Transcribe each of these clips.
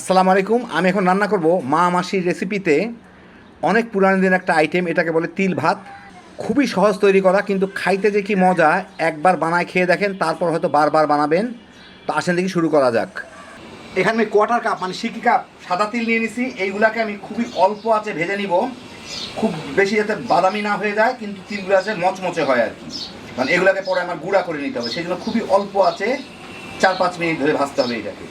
আসসালামু আলাইকুম। আমি এখন রান্না করব মা মাসির রেসিপিতে অনেক পুরানো দিন একটা আইটেম এটাকে বলে তিল ভাত। খুবই সহজ তৈরি করা, কিন্তু খাইতে যে কি মজা, একবার বানায় খেয়ে দেখেন, তারপর হয়তো বারবার বানাবেন। তো আসেন দেখি শুরু করা যাক। এখানে আমি কোয়ার্টার কাপ মানে সিকি কাপ সাদা তিল নিয়ে নিছি। এইগুলাকে আমি খুবই অল্প আছে ভেজে নিব। খুব বেশি যাতে বাদামি না হয়ে যায়, কিন্তু তিলগুলো আছে মচমচে হয় আর কি। মানে এগুলাকে পরে আমার গুঁড়া করে নিতে হবে। সেই জন্য খুবই অল্প আছে চার পাঁচ মিনিট ধরে ভাজতে হবে এটাকে।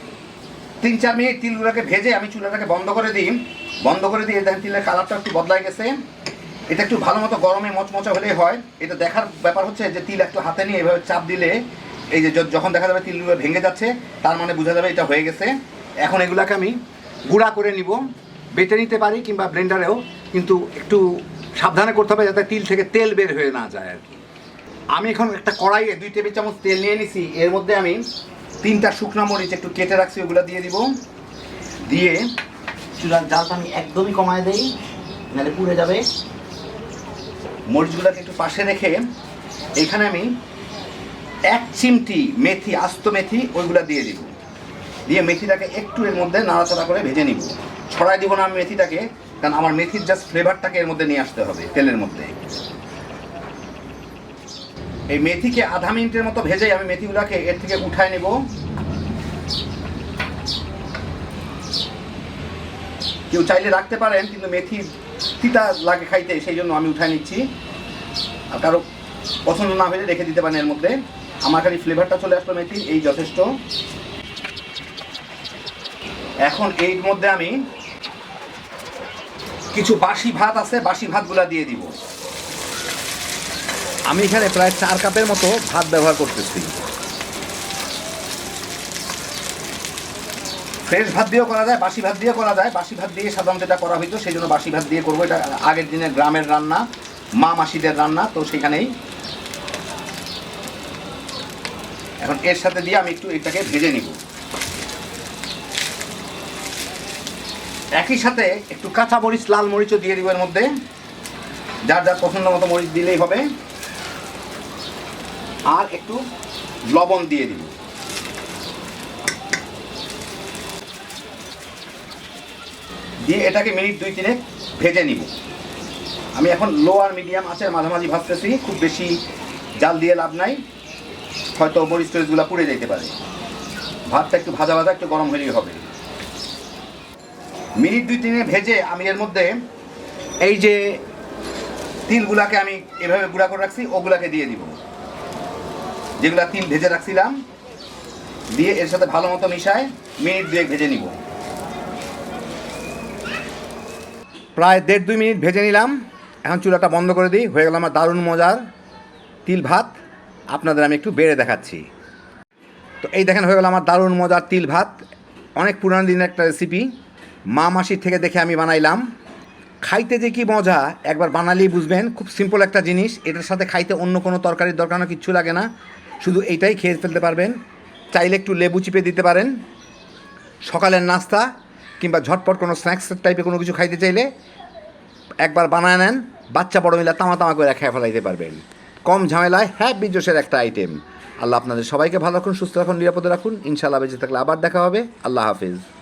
তিন, চার মিনিট তিলগুলোকে ভেজে আমি চুলাটাকে বন্ধ করে দিই। বন্ধ করে দিয়ে দেখেন তিলের কালারটা একটু বদলাই গেছে। এটা একটু ভালো মতো গরমে মচমচা হলেই হয়। এটা দেখার ব্যাপার হচ্ছে যে তিল একটু হাতে নিয়ে এভাবে চাপ দিলে এই যে যখন দেখা যাবে তিলগুলো ভেঙে যাচ্ছে, তার মানে বোঝা যাবে এটা হয়ে গেছে। এখন এগুলাকে আমি গুঁড়া করে নিব। বেটে নিতে পারি কিংবা ব্লেন্ডারেও, কিন্তু একটু সাবধানে করতে হবে যাতে তিল থেকে তেল বের হয়ে না যায় আর কি। আমি এখন একটা কড়াইয়ে দুই টেবিল চামচ তেল নিয়ে নিছি। এর মধ্যে আমি তিনটা শুকনো মরিচ একটু কেটে রাখছি, ওগুলো দিয়ে দিব। দিয়ে চুলার জালটা আমি একদমই কমায় দেই, নাহলে পুড়ে যাবে। মরিচগুলোকে একটু পাশে রেখে এখানে আমি এক চিমটি মেথি, আস্ত মেথি, ওইগুলো দিয়ে দিব। দিয়ে মেথিটাকে একটু এর মধ্যে নাড়াচাড়া করে ভেজে নিব। ছড়াই দিব না আমি মেথিটাকে, কারণ আমার মেথির জাস্ট ফ্লেভারটাকে এর মধ্যে নিয়ে আসতে হবে, তেলের মধ্যে। এই মেথিকে আধা মিনিটের মতো ভেজে আমি মেথিগুলোকে এর থেকে উঠায় নেব। কেউ চাইলে রাখতে পারেন, কিন্তু মেথি তিতা লাগে খাইতে, সেই জন্য আমি উঠায় নিচ্ছি। আর কারও পছন্দ না হলে রেখে দিতে পারেন এর মধ্যে। আমার খালি ফ্লেভারটা চলে আসলো মেথি, এই যথেষ্ট। এখন এর মধ্যে আমি কিছু বাসি ভাত আছে, বাসি ভাতগুলা দিয়ে দিব। আমি এখানে প্রায় চার কাপের মতো ভাত ব্যবহার করতেছি। ফ্রেশ ভাত দিয়েও করা যায়, বাসি ভাত দিয়ে করা যায়। বাসি ভাত দিয়ে সাধারণত এটা করা হইতো সেই জন্য বাসি ভাত দিয়ে করব। এটা আগের দিনে গ্রামের রান্না, মা মাসিদের রান্না, তো সেখানেই। এখন এর সাথে দিয়ে আমি একটু এটাকে ভেজে নিব। একই সাথে একটু কাঁচা মরিচ লাল মরিচও দিয়ে দিব এর মধ্যে। যার যার পছন্দ মতো মরিচ দিলেই হবে। আর একটু লবণ দিয়ে দিব দিয়ে এটাকে মিনিট দুই তিনে ভেজে নিব। আমি এখন লো আর মিডিয়াম আছে, মাঝামাঝি ভাজতেছি, খুব বেশি জাল দিয়ে লাভ নাই। হয়তো মরিচ টরিচগুলো পুড়ে যেতে পারে। ভাতটা একটু ভাজা ভাজা, একটু গরম হলেই হবে। মিনিট দুই তিনে ভেজে আমি এর মধ্যে এই যে তিলগুলাকে আমি এভাবে গুঁড়া করে রাখছি, ওগুলাকে দিয়ে দিব। যেগুলা তিল ভেজে রাখছিলাম, দিয়ে এর সাথে ভালো মতো মিশায় মিনিট দুয়েক ভেজে নিব। প্রায় দেড় দুই মিনিট ভেজে নিলাম। এখন চুলাটা বন্ধ করে দিই। হয়ে গেল আমার দারুণ মজার তিল ভাত। আপনাদের আমি একটু বেড়ে দেখাচ্ছি। তো এই দেখেন, হয়ে গেল আমার দারুণ মজার তিল ভাত। অনেক পুরানো দিনের একটা রেসিপি মা মাসির থেকে দেখে আমি বানাইলাম। খাইতে যে কি মজা, একবার বানালেই বুঝবেন। খুব সিম্পল একটা জিনিস। এটার সাথে খাইতে অন্য কোনো তরকারির দরকার না, কিচ্ছু লাগে না। শুধু এইটাই খেয়ে ফেলতে পারবেন। চাইলে একটু লেবু চিপে দিতে পারেন। সকালের নাস্তা কিংবা ঝটপট কোনো স্ন্যাক্স টাইপের কোনো কিছু খাইতে চাইলে একবার বানায় নেন। বাচ্চা বড় মিলা তামা তামা করে খেয়ে ফেলাইতে পারবেন। কম ঝামেলায় হ্যাঁ বিজোসের একটা আইটেম। আল্লাহ আপনাদের সবাইকে ভালো রাখুন, সুস্থ রাখুন, নিরাপদে রাখুন। ইনশাআল্লাহ বেঁচে থাকলে আবার দেখা হবে। আল্লাহ হাফিজ।